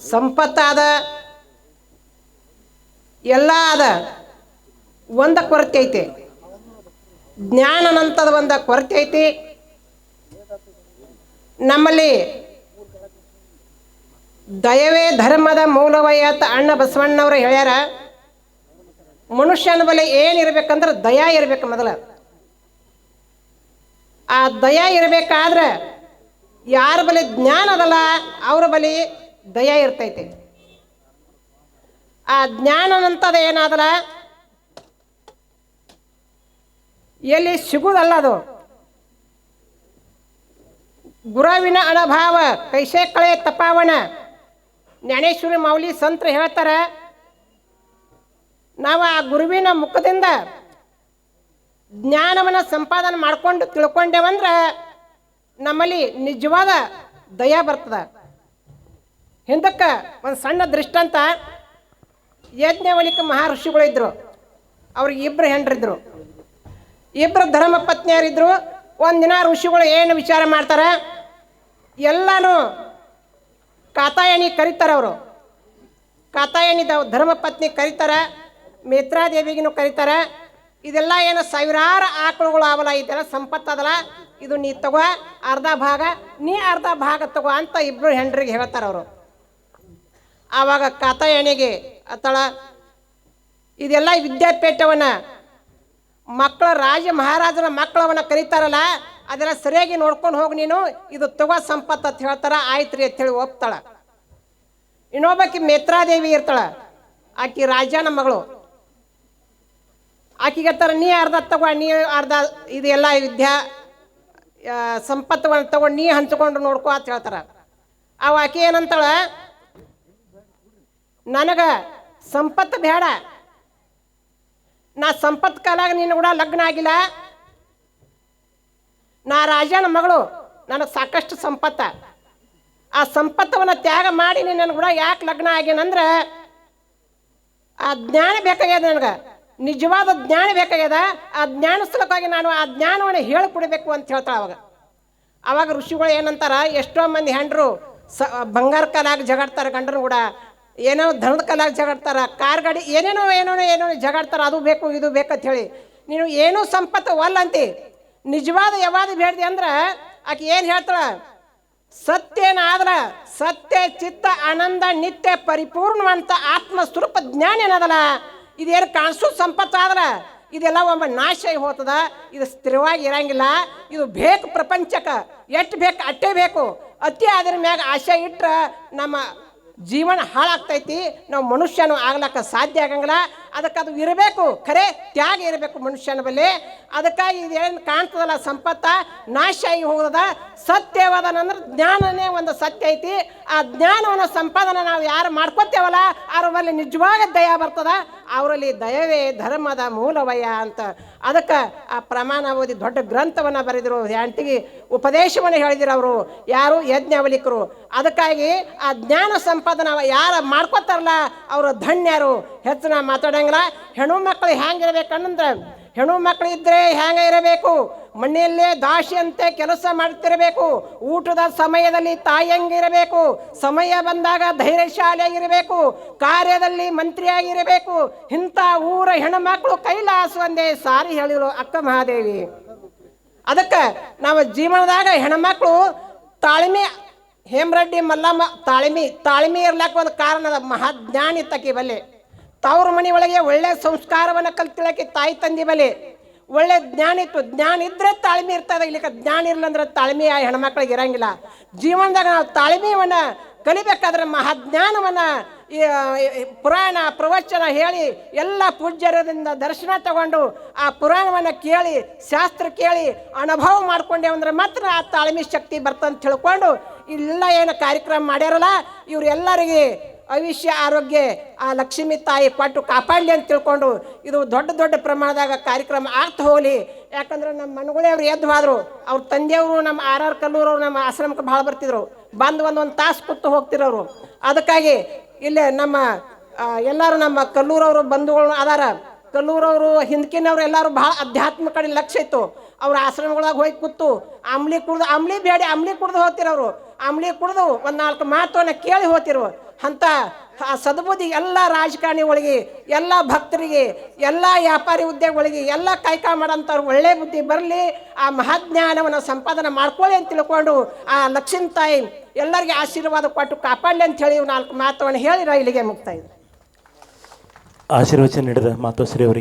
ಸಂಪತ್ತಾದ, ಎಲ್ಲ ಅದ. ಒಂದ ಕೊರತೆ ಐತಿ. ಜ್ಞಾನನಂತದ ಒಂದ ಕೊರತೆ ಐತಿ. ನಮ್ಮಲ್ಲಿ ದಯವೇ ಧರ್ಮದ ಮೂಲವಯ್ಯ ಅಂತ ಅಣ್ಣ ಬಸವಣ್ಣವರು ಹೇಳ್ಯಾರ. ಮನುಷ್ಯನ ಬಳಿ ಏನಿರ್ಬೇಕಂದ್ರೆ ದಯಾ ಇರ್ಬೇಕು ಮೊದಲ. ಆ ದಯಾ ಇರಬೇಕಾದ್ರೆ ಯಾರ ಬಲಿ ಜ್ಞಾನ ಅದಲ್ಲ, ಅವ್ರ ಬಳಿ ದಯ ಇರ್ತೈತೆ. ಆ ಜ್ಞಾನನಂತದ ಏನಾದ್ರ ಎಲ್ಲಿ ಸಿಗುದಲ್ಲ ಅದು. ಗುರುವಿನ ಅನುಭಾವ, ಕೈಸೆ ಕಳೆ ತಪಾವಣ. ಜ್ಞಾನೇಶ್ವರಿ ಮೌಲಿ ಸಂತರು ಹೇಳ್ತಾರೆ, ನಾವು ಆ ಗುರುವಿನ ಮುಖದಿಂದ ಜ್ಞಾನವನ್ನು ಸಂಪಾದನೆ ಮಾಡ್ಕೊಂಡು ತಿಳ್ಕೊಂಡೇವಂದ್ರೆ ನಮ್ಮಲ್ಲಿ ನಿಜವಾದ ದಯ ಬರ್ತದ. ಹಿಂದಕ್ಕೆ ಒಂದು ಸಣ್ಣ ದೃಷ್ಟಾಂತ ಯಜ್ಞವಳಿಕ ಮಹರ್ಷಿಗಳು ಇದ್ದರು ಅವ್ರಿಗೆ ಇಬ್ಬರು ಹೆಂಡ್ರಿದ್ರು. ಇಬ್ಬರು ಧರ್ಮ ಪತ್ನಿಯರಿದ್ರು. ಒಂದಿನ ಋಷಿಗಳು ಏನು ವಿಚಾರ ಮಾಡ್ತಾರೆ? ಎಲ್ಲನೂ ಕಾತಾಯಣಿ ಕರೀತಾರೆ ಅವರು. ಕಾತಾಯಣಿ ಧರ್ಮ ಪತ್ನಿ ಕರೀತಾರೆ ಮಿತ್ರಾದೇವಿಗೂ ಕರೀತಾರೆ. ಇದೆಲ್ಲ ಏನು ಸಾವಿರಾರು ಆಕಳುಗಳು ಅವಲ್ಲ ಇದೆಲ್ಲ ಸಂಪತ್ತದಲ್ಲ. ಇದು ನೀ ತಗೋ ಅರ್ಧ ಭಾಗ, ನೀ ಅರ್ಧ ಭಾಗ ತಗೋ ಅಂತ ಇಬ್ಬರು ಹೆಂಡ್ರಿಗೆ ಹೇಳ್ತಾರೆ ಅವರು. ಆವಾಗ ಕಾತಾಯಣಿಗೆ ಅತ್ತಳ ಇದೆಲ್ಲ ವಿದ್ಯಾಪೀಠವನ್ನು ಮಕ್ಕಳ ರಾಜ ಮಹಾರಾಜರ ಮಕ್ಕಳವನ್ನ ಕರೀತಾರಲ್ಲ, ಅದೆಲ್ಲ ಸರಿಯಾಗಿ ನೋಡ್ಕೊಂಡು ಹೋಗಿ ನೀನು, ಇದು ತಗೋ ಸಂಪತ್ತು ಅಂತ ಹೇಳ್ತಾರ, ಆಯ್ತ್ರಿ ಅಂತ ಹೇಳಿ ಒಪ್ತಾಳ. ಇನ್ನೊಬ್ಬಾಕಿ ಮೇತ್ರಾದೇವಿ ಇರ್ತಾಳ, ಆಕಿ ರಾಜನ ಮಗಳು. ಆಕಿಗೆ ತರ ನೀ ಅರ್ಧ ತಗೋ, ನೀ ಅರ್ಧ ಇದೆಲ್ಲ ವಿದ್ಯಾ ಸಂಪತ್ತು ಸಂಪತ್ತುಗಳನ್ನ ತಗೊಂಡು ನೀ ಹಂಚ್ಕೊಂಡು ನೋಡ್ಕೋ ಅಂತ ಹೇಳ್ತಾರ. ಅವ ಆಕಿ ಏನಂತಾಳ ನನಗ ಸಂಪತ್ತು ಬೇಡ. ನಾ ಸಂಪತ್ತು ಕಾಲಾಗ ನಿನ್ನ ಕೂಡ ಲಗ್ನ ಆಗಿಲ್ಲ. ನಾ ರಾಜನ ಮಗಳು, ನನಗೆ ಸಾಕಷ್ಟು ಸಂಪತ್ತ. ಆ ಸಂಪತ್ತವನ್ನು ತ್ಯಾಗ ಮಾಡಿ ನೀನು ನನ್ನ ಕೂಡ ಯಾಕೆ ಲಗ್ನ ಆಗ್ಯಾನಂದ್ರೆ ಆ ಜ್ಞಾನ ಬೇಕಾಗ್ಯದ ನನಗೆ. ನಿಜವಾದ ಜ್ಞಾನ ಬೇಕಾಗ್ಯದ. ಆ ಜ್ಞಾನ ನಾನು ಆ ಜ್ಞಾನವನ್ನು ಹೇಳಿಕೊಡಬೇಕು ಅಂತ ಹೇಳ್ತಾಳೆ ಅವಾಗ. ಅವಾಗ ಋಷಿಗಳು ಏನಂತಾರ, ಎಷ್ಟೋ ಮಂದಿ ಹೆಂಡ್ರು ಸ ಬಂಗಾರ ಕಾಲಾಗ ಜಗಾಡ್ತಾರೆ ಗಂಡರು ಕೂಡ. ಏನೋ ಧನದ ಕಲಾಗಿ ಜಗಾಡ್ತಾರ, ಕಾರ್ ಗಾಡಿ ಏನೇನೋ ಏನೋ ಏನೋ ಜಗಾಡ್ತಾರೆ, ಅದು ಬೇಕು, ಇದು ಬೇಕಂತ ಹೇಳಿ. ನೀನು ಏನೂ ಸಂಪತ್ತು ಒಲ್ಲ ಅಂತಿ. ನಿಜವಾದ ಯಾವಾದ ಬೇಡ್ದಿ ಅಂದ್ರೆ, ಆಕೆ ಏನು ಸತ್ಯ ಏನಾದ್ರ ಸತ್ಯ, ಚಿತ್ತ, ಆನಂದ, ನಿತ್ಯ, ಪರಿಪೂರ್ಣವಂತ ಆತ್ಮ ಸ್ವರೂಪ ಜ್ಞಾನ ಏನದಲ್ಲ? ಇದೇನು ಕಾಣಿಸೋ ಸಂಪತ್ತು ಆದ್ರೆ ಇದೆಲ್ಲ ಒಮ್ಮೆ ನಾಶ ಹೋಗ್ತದ ಇದು ಸ್ಥಿರವಾಗಿ ಇರಂಗಿಲ್ಲ, ಇದು ಬೇಕು ಪ್ರಪಂಚಕ್ಕೆ ಎಷ್ಟು ಬೇಕು, ಅಟ್ಟೇ ಬೇಕು. ಅತಿ ಅದ್ರ ಮ್ಯಾಗ ಆಶೆ ಇಟ್ಟರೆ ನಮ್ಮ ಜೀವನ ಹಾಳಾಗ್ತೈತಿ ನಾವು ಮನುಷ್ಯನು ಆಗ್ಲಕ್ಕ ಸಾಧ್ಯ ಆಗಂಗಿಲ್ಲ. ಅದಕ್ಕೆ ಅದು ಇರಬೇಕು. ಖರೆ, ತ್ಯಾಗ ಇರಬೇಕು ಮನುಷ್ಯನ ಬಳಿ ಅದಕ್ಕಾಗಿ ಇದೇನು ಕಾಣ್ತದಲ್ಲ ಸಂಪತ್ತ? ನಾಶ ಆಗಿ ಹೋಗದ. ಸತ್ಯವಾದ ಅಂದ್ರೆ ಜ್ಞಾನನೇ ಒಂದು ಸತ್ಯ ಐತಿ. ಆ ಜ್ಞಾನವನ್ನು ಸಂಪಾದನೆ ನಾವು ಯಾರು ಮಾಡ್ಕೊತೇವಲ್ಲ, ಅವ್ರ ಮೇಲೆ ನಿಜವಾಗ ದಯ ಬರ್ತದ. ಅವರಲ್ಲಿ ದಯವೇ ಧರ್ಮದ ಮೂಲವಯ ಅಂತ. ಅದಕ್ಕೆ ಆ ಪ್ರಮಾಣ ಓದಿ ದೊಡ್ಡ ಗ್ರಂಥವನ್ನು ಬರೆದಿರು ಆಂಟಿಗೆ ಉಪದೇಶವನ್ನು ಹೇಳಿದಿರು ಅವರು. ಯಾರು? ಯಜ್ಞವಲಿಕರು ಅದಕ್ಕಾಗಿ ಆ ಜ್ಞಾನ ಸಂಪಾದನೆ ಯಾರು ಮಾಡ್ಕೊತಾರಲ್ಲ, ಅವರು ಧನ್ಯರು. ಹೆಚ್ಚು ನಾ ಮಾತಾಡಂಗಿಲ್ಲ. ಹೆಣ್ಣು ಮಕ್ಕಳು ಹೆಂಗಿರ್ಬೇಕಂದ್ರೆ ಹೆಣ್ಣು ಮಕ್ಕಳು ಇದ್ರೆ ಹೆಂಗೆ ಇರಬೇಕು? ಮನೆಯಲ್ಲೇ ದಾಶಿಯಂತೆ ಕೆಲಸ ಮಾಡ್ತಿರಬೇಕು. ಊಟದ ಸಮಯದಲ್ಲಿ ತಾಯಿಯಂಗಿರಬೇಕು ಸಮಯ ಬಂದಾಗ ಧೈರ್ಯಶಾಲಿಯಾಗಿರಬೇಕು ಕಾರ್ಯದಲ್ಲಿ ಮಂತ್ರಿಯಾಗಿರಬೇಕು ಇಂಥ ಊರ ಹೆಣ್ಣುಮಕ್ಕಳು ಕೈಲಾಸ ಒಂದೇ ಸಾರಿ ಹೇಳಿದ್ರು ಅಕ್ಕ ಮಹಾದೇವಿ. ಅದಕ್ಕೆ ನಾವು ಜೀವನದಾಗ ಹೆಣ್ಮಕ್ಳು ತಾಳ್ಮೆ, ಹೇಮರೆಡ್ಡಿ ಮಲ್ಲಮ್ಮ ತಾಳ್ಮೆ ತಾಳ್ಮೆ ಇರ್ಲಾಕ ಒಂದು ಕಾರಣ ಅದ. ಮಹಾಜ್ಞಾನಿ ತಕಿ ಬಲ್ಲೆ. ತವ್ರ ಒಳಗೆ ಒಳ್ಳೆ ಸಂಸ್ಕಾರವನ್ನು ಕಲ್ತಿಳಕ್ಕೆ ತಾಯಿ ತಂದೆ ಬಲಿ. ಒಳ್ಳೆ ಜ್ಞಾನ ಇತ್ತು. ಜ್ಞಾನ ಇದ್ರೆ ತಾಳ್ಮೆ ಇರ್ತದೆ. ಇಲ್ಲಿಕ ಜ್ಞಾನ ಇರ್ಲಂದ್ರೆ ತಾಳ್ಮೆ ಆ ಹೆಣ್ಮಕ್ಳಿಗೆ ಇರಂಗಿಲ್ಲ. ಜೀವನದಾಗ ನಾವು ತಾಳ್ಮೆಯನ್ನ ಕಲಿಬೇಕಾದ್ರೆ ಮಹಾಜ್ಞಾನವನ್ನ ಪುರಾಣ, ಪ್ರವಚನ ಹೇಳಿ ಎಲ್ಲ ಪೂಜ್ಯರಿಂದ ದರ್ಶನ ತಗೊಂಡು ಆ ಪುರಾಣವನ್ನು ಕೇಳಿ, ಶಾಸ್ತ್ರ ಕೇಳಿ, ಅನುಭವ ಮಾಡ್ಕೊಂಡೇವು ಅಂದ್ರೆ ಮಾತ್ರ ಆ ತಾಳ್ಮೆ ಶಕ್ತಿ ಬರ್ತಂತ ತಿಳ್ಕೊಂಡು ಇಲ್ಲ ಏನು ಕಾರ್ಯಕ್ರಮ ಮಾಡ್ಯಾರಲ್ಲ, ಇವರೆಲ್ಲರಿಗೆ ಆಯುಷ್ಯ ಆರೋಗ್ಯ, ಆ ಲಕ್ಷ್ಮಿ ತಾಯಿ ಪಟ್ಟು ಕಾಪಾಡಲಿ ಅಂತ ತಿಳ್ಕೊಂಡು ಇದು ದೊಡ್ಡ ದೊಡ್ಡ ಪ್ರಮಾಣದಾಗ ಕಾರ್ಯಕ್ರಮ ಆಗ್ತಾ ಹೋಗಲಿ. ಯಾಕಂದ್ರೆ ನಮ್ಮ ಮನುಗಳೇ ಅವ್ರು ಎದ್ದು ಹೋದರು. ಅವ್ರ ತಂದೆಯವರು ನಮ್ಮ ಆರ್ ಆರ್ ಕಲ್ಲೂರವ್ರು ನಮ್ಮ ಆಶ್ರಮಕ್ಕೆ ಭಾಳ ಬರ್ತಿದ್ರು. ಬಂದು ಒಂದೊಂದು ತಾಸು ಕೂತು ಹೋಗ್ತಿರೋರು. ಅದಕ್ಕಾಗಿ ಇಲ್ಲೇ ನಮ್ಮ ಎಲ್ಲರೂ ನಮ್ಮ ಕಲ್ಲೂರವರು ಬಂಧುಗಳು ಅದಾರ. ಕಲ್ಲೂರವರು, ಹಿಂದ್ಕಿನವ್ರು ಎಲ್ಲರೂ ಭಾಳ ಅಧ್ಯಾತ್ಮ ಕಡೆ ಲಕ್ಷ್ಯ ಇತ್ತು. ಅವ್ರ ಆಶ್ರಮಗಳಾಗ ಹೋಗಿ ಕೂತು ಅಂಬ್ಲಿ ಕುಡ್ದು, ಅಂಬ್ಲಿ ಬೇಡಿ, ಅಂಬ್ಲಿ ಕುಡ್ದು ಹೋಗ್ತಿರೋರು. ಅಂಬ್ಲಿ ಕುಡ್ದು ಒಂದು ನಾಲ್ಕು ಮಾತು ಕೇಳಿ ಹೋಗ್ತಿರು. ಅಂಥ ಆ ಸದ್ಬುದ್ಧಿ ಎಲ್ಲ ರಾಜಕಾರಣಿಗಳಿಗೆ ಎಲ್ಲ ಭಕ್ತರಿಗೆ, ಎಲ್ಲ ವ್ಯಾಪಾರಿ ಉದ್ಯೋಗಗಳಿಗೆ, ಎಲ್ಲ ಕೈಕಾ ಮಾಡೋಂಥವ್ರು ಒಳ್ಳೆ ಬುದ್ಧಿ ಬರಲಿ, ಆ ಮಹಾಜ್ಞಾನವನ್ನು ಸಂಪಾದನೆ ಮಾಡ್ಕೊಳ್ಳಿ ಅಂತ ತಿಳ್ಕೊಂಡು ಆ ಲಕ್ಷ್ಮೀ ತಾಯಿ ಎಲ್ಲರಿಗೆ ಆಶೀರ್ವಾದ ಕೊಟ್ಟು ಕಾಪಾಡಲಿ ಅಂತ ಹೇಳಿ ನಾಲ್ಕು ಮಾತುಗಳನ್ನು ಹೇಳಿ ಇಲ್ಲಿಗೆ ಮುಕ್ತಾಯಿದೆ ಆಶೀರ್ವಚನ ನೀಡಿದ ಮಾತೋಶ್ರೀ ಅವರಿಗೆ.